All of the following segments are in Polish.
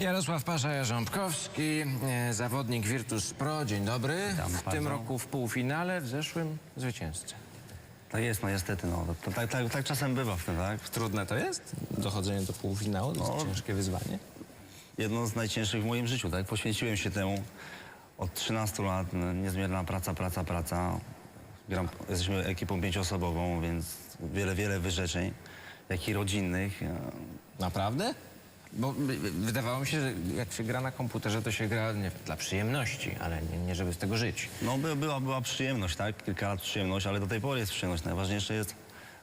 Jarosław Pasza-Jarząbkowski, e, zawodnik Virtus Pro. Dzień dobry. Witam w tym bardzo. roku w półfinale, w zeszłym zwycięzca. Tak jest, no niestety, no. To, tak, tak, tak czasem bywa w tym, tak? Trudne to jest? Dochodzenie do półfinału to No. jest ciężkie wyzwanie. Jedno z najcięższych w moim życiu, tak? Poświęciłem się temu od 13 lat, no, niezmierna praca, praca, praca. Gram, jesteśmy ekipą pięcioosobową, więc wiele, wiele wyrzeczeń, jak i rodzinnych. Naprawdę? Bo wydawało mi się, że jak się gra na komputerze, to się gra nie, dla przyjemności, ale nie, nie żeby z tego żyć. No by, była, była przyjemność, tak? Kilka lat przyjemność, ale do tej pory jest przyjemność. Najważniejsze jest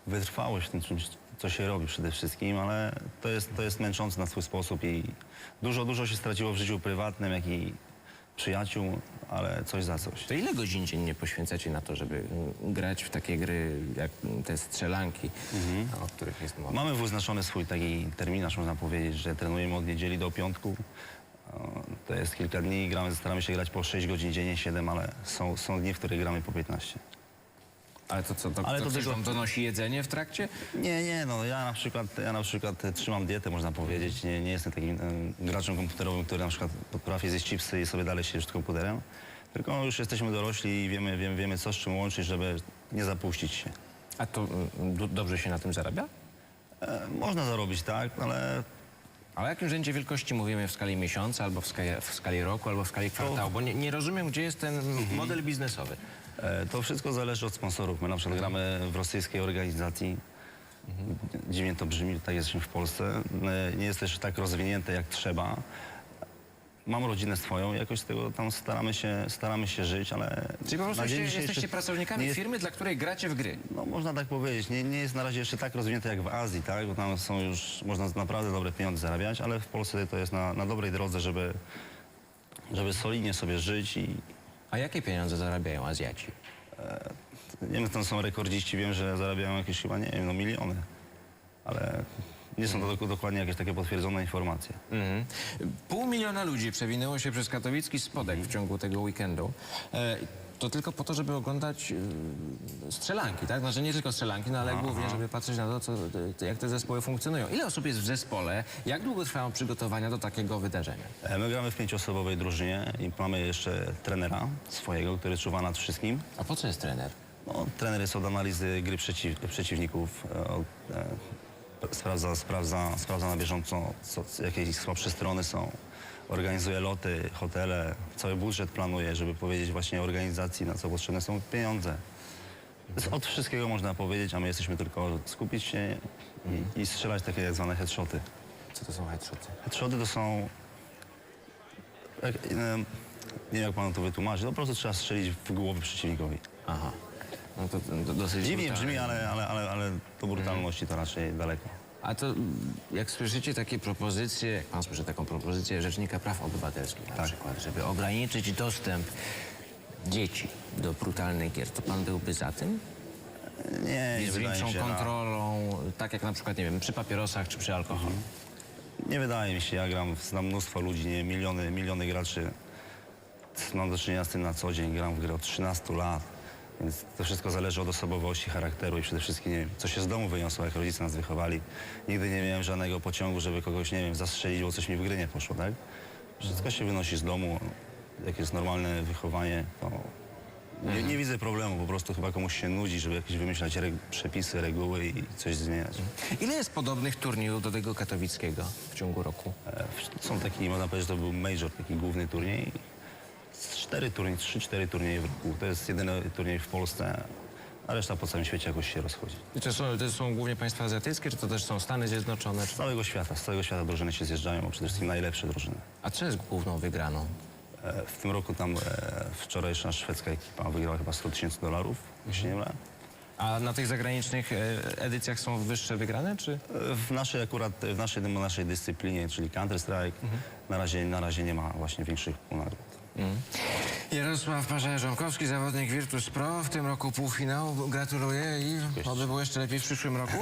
wytrwałość w tym, czymś, co się robi przede wszystkim, ale to jest, to jest męczące na swój sposób i dużo, dużo się straciło w życiu prywatnym, jak i przyjaciół, ale coś za coś. To ile godzin dziennie poświęcacie na to, żeby mm, grać w takie gry, jak te strzelanki, o których jest mowa? Mamy wyznaczony swój taki terminarz, można powiedzieć, że trenujemy od niedzieli do piątku. To jest kilka dni, gramy, staramy się grać po 6 godzin dziennie, 7, ale są, są dni, w których gramy po 15. Ale to co, to, Ale to to ktoś tylko- wam donosi jedzenie w trakcie? Nie, nie, no ja na przykład, ja na przykład e, trzymam dietę, można powiedzieć. Nie, nie jestem takim e, graczem komputerowym, który na przykład potrafi zjeść chipsy i sobie dalej siedzieć przed komputerem. Tylko już jesteśmy dorośli i wiemy, wiemy, wiemy co z czym łączyć, żeby nie zapuścić się. A to mm, du- dobrze się na tym zarabia? E, można zarobić, tak, ale Ale o jakim rzędzie wielkości mówimy w skali miesiąca, albo w skali, w skali roku, albo w skali kwartału? Bo nie, nie rozumiem, gdzie jest ten model biznesowy. E, To wszystko zależy od sponsorów. My na przykład gramy w rosyjskiej organizacji. Dziwnie to brzmi, tak jesteśmy w Polsce. E, Nie jest jeszcze tak rozwinięte jak trzeba. Mam rodzinę swoją, jakoś z tego tam staramy się, staramy się żyć, ale... Czyli po prostu na dzień jesteście, dzisiejszy jesteście pracownikami nie jest, firmy, dla której gracie w gry. No można tak powiedzieć, nie, nie jest na razie jeszcze tak rozwinięte jak w Azji, tak? Bo tam są już, można naprawdę dobre pieniądze zarabiać, ale w Polsce to jest na, na dobrej drodze, żeby, żeby solidnie sobie żyć i, A jakie pieniądze zarabiają Azjaci? Nie wiem, tam są rekordziści, wiem, że zarabiają jakieś chyba, nie wiem, no miliony. Ale nie są to dok- dokładnie jakieś takie potwierdzone informacje. Mhm. Pół miliona ludzi przewinęło się przez katowicki spodek w ciągu tego weekendu. E, to tylko po to, żeby oglądać e, strzelanki, tak? Znaczy nie tylko strzelanki, no ale głównie, żeby patrzeć na to, co, te- jak te zespoły funkcjonują. Ile osób jest w zespole? Jak długo trwają przygotowania do takiego wydarzenia? E, My gramy w pięcioosobowej drużynie i mamy jeszcze trenera swojego, który czuwa nad wszystkim. A po co jest trener? No, trener jest od analizy gry przeciw, przeciwników, e, od, e, sprawdza, sprawdza, sprawdza na bieżąco, co, jakie słabsze strony są. Organizuje loty, hotele, cały budżet planuje, żeby powiedzieć właśnie organizacji, na co potrzebne są pieniądze. Od wszystkiego można powiedzieć, a my jesteśmy tylko skupić się i, i strzelać takie jak zwane headshoty. Co to są headshoty? Headshoty to są... Jak, nie wiem, jak panu to wytłumaczyć, no po prostu trzeba strzelić w głowę przeciwnikowi. Aha. No to, to dosyć Dziwnie brutalne. brzmi, ale, ale, ale, ale do brutalności to raczej daleko. A to jak słyszycie takie propozycje, jak pan słyszy taką propozycję Rzecznika Praw Obywatelskich na Tak. przykład, żeby ograniczyć dostęp dzieci do brutalnych gier, to pan byłby za tym? Nie, nie z wydaje większą się. kontrolą, tak jak na przykład, nie wiem, przy papierosach czy przy alkoholu. Na, nie wydaje mi się, ja gram, znam mnóstwo ludzi, nie, miliony, miliony graczy. Mam do czynienia z tym na co dzień, gram w grę od 13 lat. Więc to wszystko zależy od osobowości, charakteru i przede wszystkim, nie wiem, co się z domu wyniosło, jak rodzice nas wychowali. Nigdy nie miałem żadnego pociągu, żeby kogoś, nie wiem, zastrzelić, bo coś mi w gry nie poszło, tak? Wszystko się wynosi z domu, jak jest normalne wychowanie, to nie, nie widzę problemu, po prostu chyba komuś się nudzi, żeby jakieś wymyślać reg- przepisy, reguły i coś zmieniać. Ile jest podobnych turniejów do tego katowickiego w ciągu roku? E, Są taki, można powiedzieć, że to był major, taki główny turniej. Z Cztery turnieje, trzy, cztery turnieje w roku. To jest jedyny turniej w Polsce, a reszta po całym świecie jakoś się rozchodzi. I to są, to są głównie państwa azjatyckie, czy to też są Stany Zjednoczone? Z Czy... całego świata, z całego świata drużyny się zjeżdżają, bo przede wszystkim najlepsze drużyny. A co jest główną wygraną? E, W tym roku tam e, wczorajsza szwedzka ekipa wygrała chyba 100 tysięcy dolarów, jeśli nie mylę. A na tych zagranicznych e, edycjach są wyższe wygrane, czy? E, W naszej akurat, w naszej, naszej dyscyplinie, czyli Counter-Strike, na, razie, na razie nie ma właśnie większych nagród. Jarosław Parza-Jarząbkowski, zawodnik Virtus Pro, w tym roku półfinał. Gratuluję i oby było jeszcze lepiej w przyszłym roku.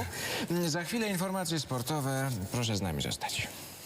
Za chwilę informacje sportowe. Proszę z nami zostać.